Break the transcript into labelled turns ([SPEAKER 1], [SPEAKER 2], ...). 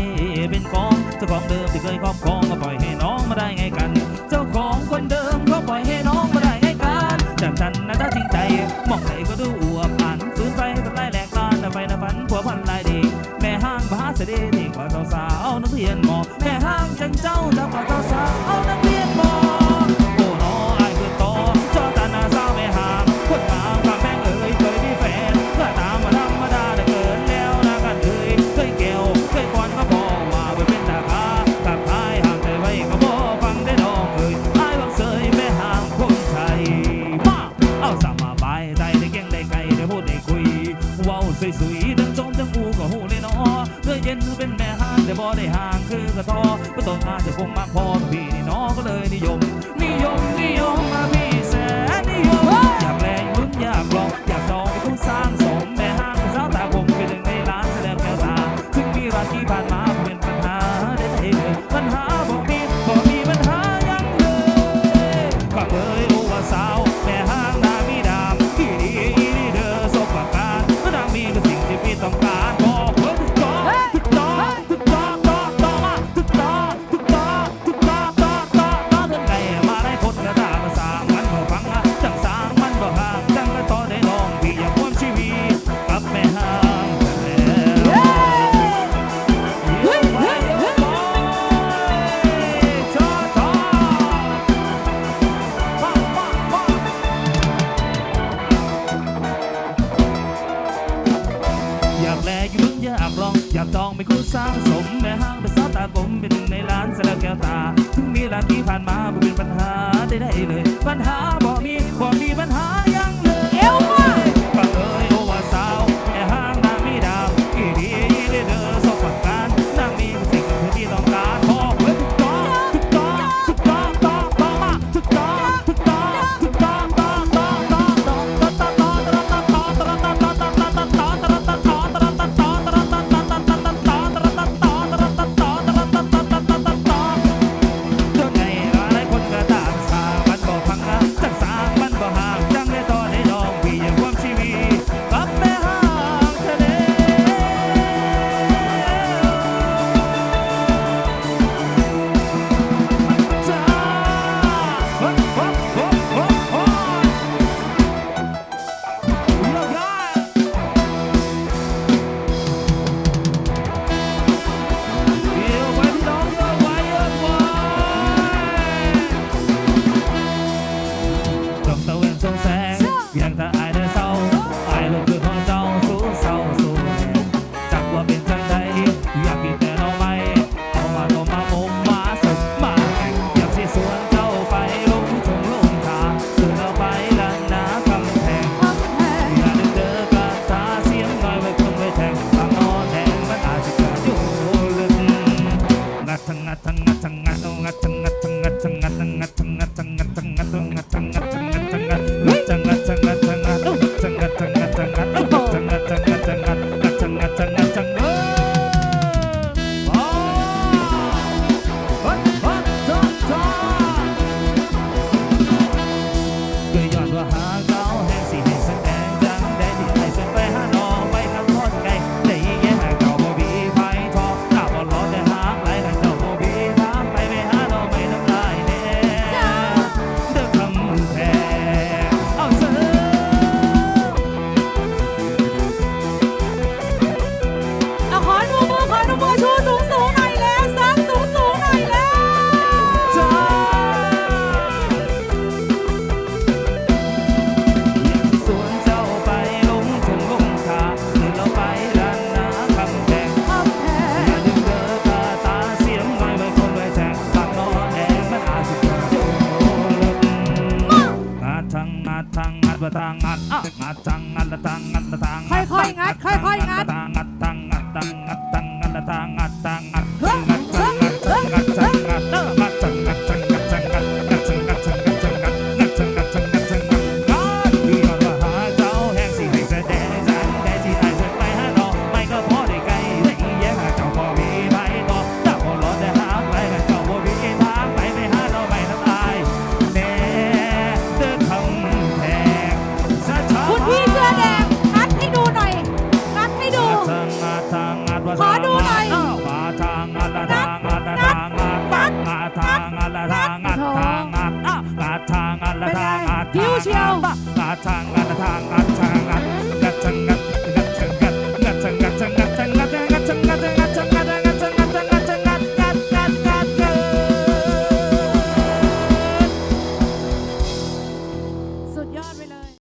[SPEAKER 1] นี่เป็นของเจ้าของเดิมที่เคยครอบครองก็ปล่อยให้น้องมาได้ไงกัน เจ้าของคนเดิมเขาปล่อยให้น้องมาได้ไงกันจากฉันนะถ้าจริงใจมองใครก็ดูอวบอันฟื้นไปเป็นไรแหลกลานนะไฟนะฝันผัวพันลายดีแม่ห้างมหาเสด็จเด็กกว่าสาวนักเรียนหมอแม่ห้างจังเจ้าจับกว่าสาวนักเรียน เย็นเป็นแม่ห้างแต่บ่ได้ห่างคือกระทอก็ต้นมาจะคงมากพอพี่นี่น้องก็เลยนิยม นิยมนิยมมาพี่แสนนิยมอยากแลลุ้นอยากลองอยากลองไปคุ้สร้าง อยากต้องเป็นคู่สร้างสมแม่ห้างเป็นสาวตากลมเป็นในร้านสลักแก้วตา ถึงมีร้านที่ผ่านมาบ่เป็นปัญหาได้ได้เลย ปัญหา itong sangat ah.